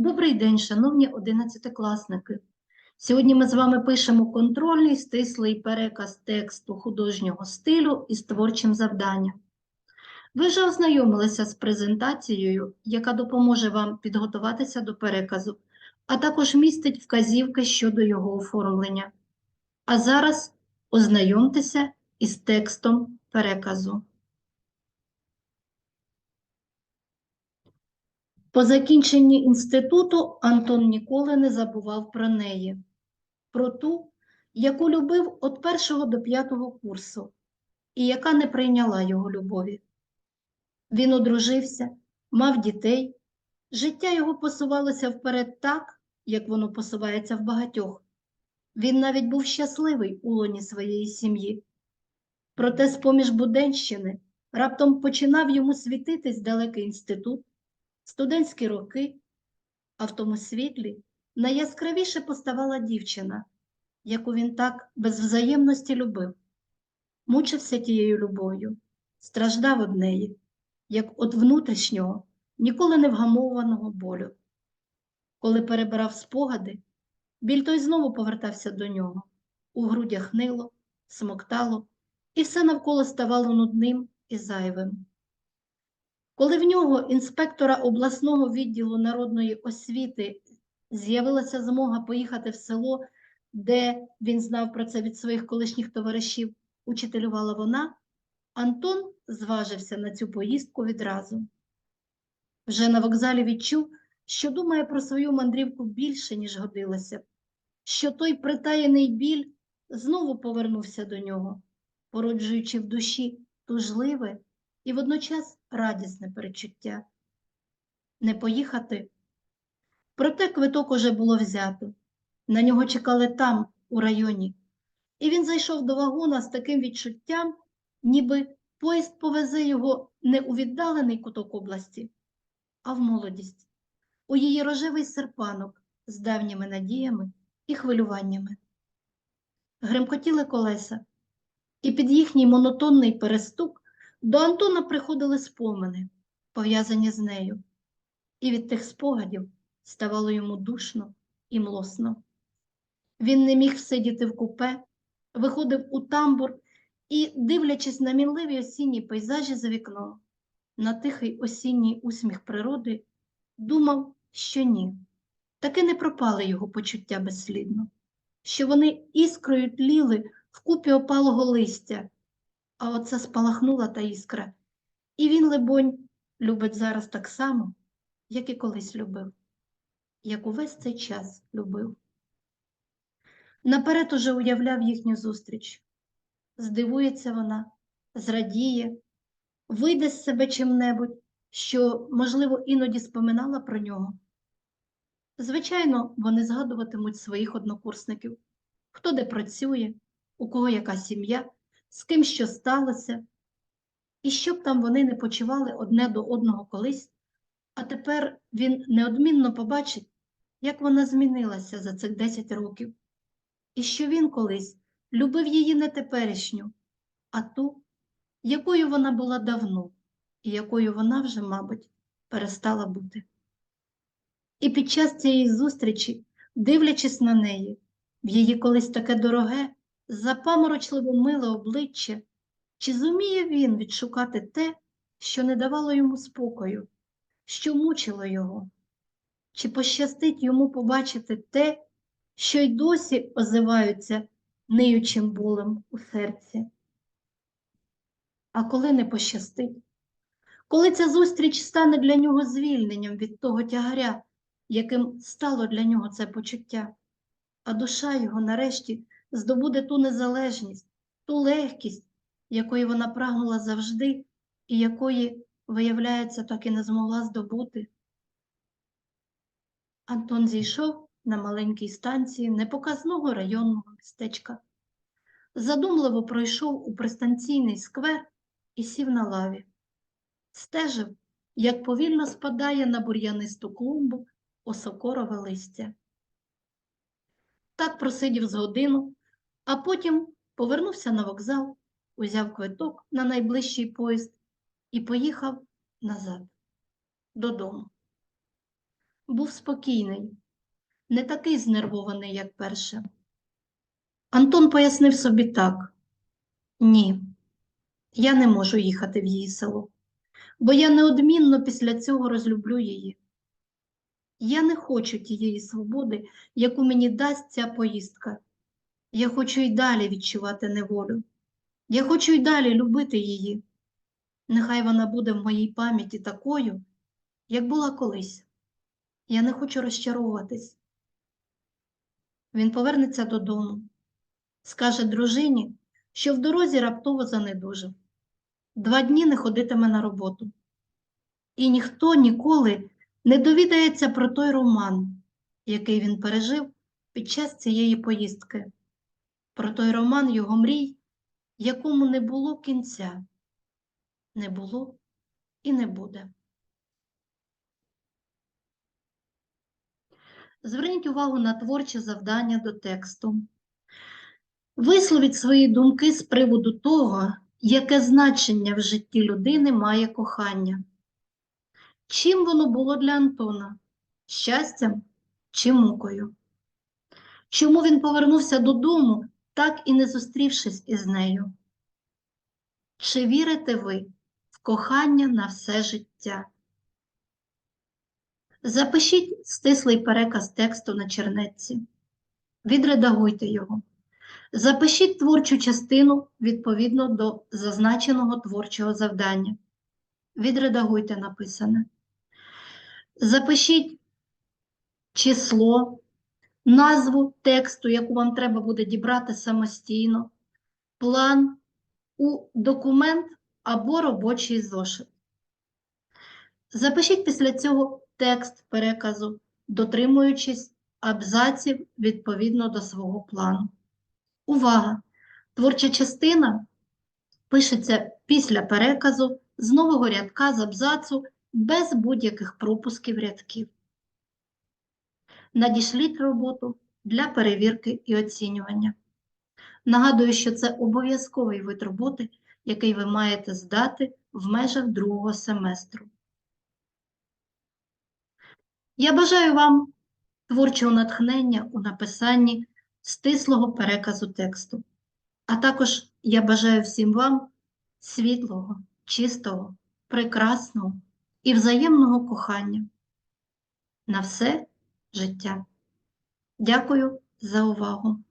Добрий день, шановні одинадцятикласники. Сьогодні ми з вами пишемо контрольний стислий переказ тексту художнього стилю із творчим завданням. Ви вже ознайомилися з презентацією, яка допоможе вам підготуватися до переказу, а також містить вказівки щодо його оформлення. А зараз ознайомтеся із текстом переказу. По закінченні інституту Антон ніколи не забував про неї, про ту, яку любив від першого до п'ятого курсу, і яка не прийняла його любові. Він одружився, мав дітей, життя його посувалося вперед так, як воно посувається в багатьох. Він навіть був щасливий у лоні своєї сім'ї. Проте з-поміж Буденщини раптом починав йому світитись далекий інститут, студентські роки, а в тому світлі найяскравіше поставала дівчина, яку він так без взаємності любив, мучився тією любов'ю, страждав од неї, як від внутрішнього, ніколи не вгамованого болю. Коли перебирав спогади, біль той знову повертався до нього, у грудях нило, смоктало, і все навколо ставало нудним і зайвим. Коли в нього, інспектора обласного відділу народної освіти, з'явилася змога поїхати в село, де він знав про це від своїх колишніх товаришів, учителювала вона, Антон зважився на цю поїздку відразу. Вже на вокзалі відчув, що думає про свою мандрівку більше, ніж годилося що той притаєний біль знову повернувся до нього, породжуючи в душі тужливе і водночас радісне перечуття. Не поїхати. Проте квиток уже було взято. На нього чекали там, у районі, і він зайшов до вагона з таким відчуттям, ніби поїзд повезе його не у віддалений куток області, а в молодість, у її рожевий серпанок з давніми надіями і хвилюваннями. Гремкотіли колеса, і під їхній монотонний перестук до Антона приходили спомини, пов'язані з нею, і від тих спогадів ставало йому душно і млосно. Він не міг сидіти в купе, виходив у тамбур і, дивлячись на мінливі осінні пейзажі за вікном, на тихий осінній усміх природи, думав, що ні, таки не пропали його почуття безслідно, що вони іскрою тліли в купі опалого листя, а оце спалахнула та іскра, і він, либонь, любить зараз так само, як і колись любив, як увесь цей час любив. Наперед уже уявляв їхню зустріч. Здивується вона, зрадіє, вийде з себе чим-небудь, що, можливо, іноді споминала про нього. Звичайно, вони згадуватимуть своїх однокурсників, хто де працює, у кого яка сім'я, з ким що сталося, і щоб там вони не почували одне до одного колись, а тепер він неодмінно побачить, як вона змінилася за цих 10 років, і що він колись любив її не теперішню, а ту, якою вона була давно, і якою вона вже, мабуть, перестала бути. І під час цієї зустрічі, дивлячись на неї, в її колись таке дороге, запаморочливо миле обличчя, чи зуміє він відшукати те, що не давало йому спокою, що мучило його, чи пощастить йому побачити те, що й досі озиваються ниючим болем у серці. А коли не пощастить, коли ця зустріч стане для нього звільненням від того тягаря, яким стало для нього це почуття, а душа його нарешті здобуде ту незалежність, ту легкість, якої вона прагнула завжди і якої, виявляється, так і не змогла здобути. Антон зійшов на маленькій станції непоказного районного містечка. Задумливо пройшов у пристанційний сквер і сів на лаві. Стежив, як повільно спадає на бур'янисту клумбу осокорове листя. Так просидів з годину, а потім повернувся на вокзал, узяв квиток на найближчий поїзд і поїхав назад, додому. був спокійний, не такий знервований, як перше. Антон пояснив собі так: ні, я не можу їхати в її село, бо я неодмінно після цього розлюблю її. Я не хочу тієї свободи, яку мені дасть ця поїздка. Я хочу й далі відчувати неволю. Я хочу й далі любити її. Нехай вона буде в моїй пам'яті такою, як була колись. Я не хочу розчаровуватись. Він повернеться додому, скаже дружині, що в дорозі раптово занедужив. Два дні не ходитиме на роботу. І ніхто ніколи не довідається про той роман, який він пережив під час цієї поїздки, про той роман його мрій, якому не було кінця, не було і не буде. Зверніть увагу на творче завдання до тексту. Висловіть свої думки з приводу того, яке значення в житті людини має кохання. Чим воно було для Антона? Щастям чи мукою? Чому він повернувся додому, так і не зустрівшись із нею? Чи вірите ви в кохання на все життя? Запишіть стислий переказ тексту на чернетці. Відредагуйте його. Запишіть творчу частину відповідно до зазначеного творчого завдання. Відредагуйте написане. Запишіть число, назву тексту, яку вам треба буде дібрати самостійно, план у документ або робочий зошит. Запишіть після цього текст переказу, дотримуючись абзаців відповідно до свого плану. Увага! Творча частина пишеться після переказу з нового рядка з абзацу без будь-яких пропусків рядків. Надішліть роботу для перевірки і оцінювання. Нагадую, що це обов'язковий вид роботи, який ви маєте здати в межах другого семестру. Я бажаю вам творчого натхнення у написанні стислого переказу тексту. А також я бажаю всім вам світлого, чистого, прекрасного і взаємного кохання на все життя. Дякую за увагу!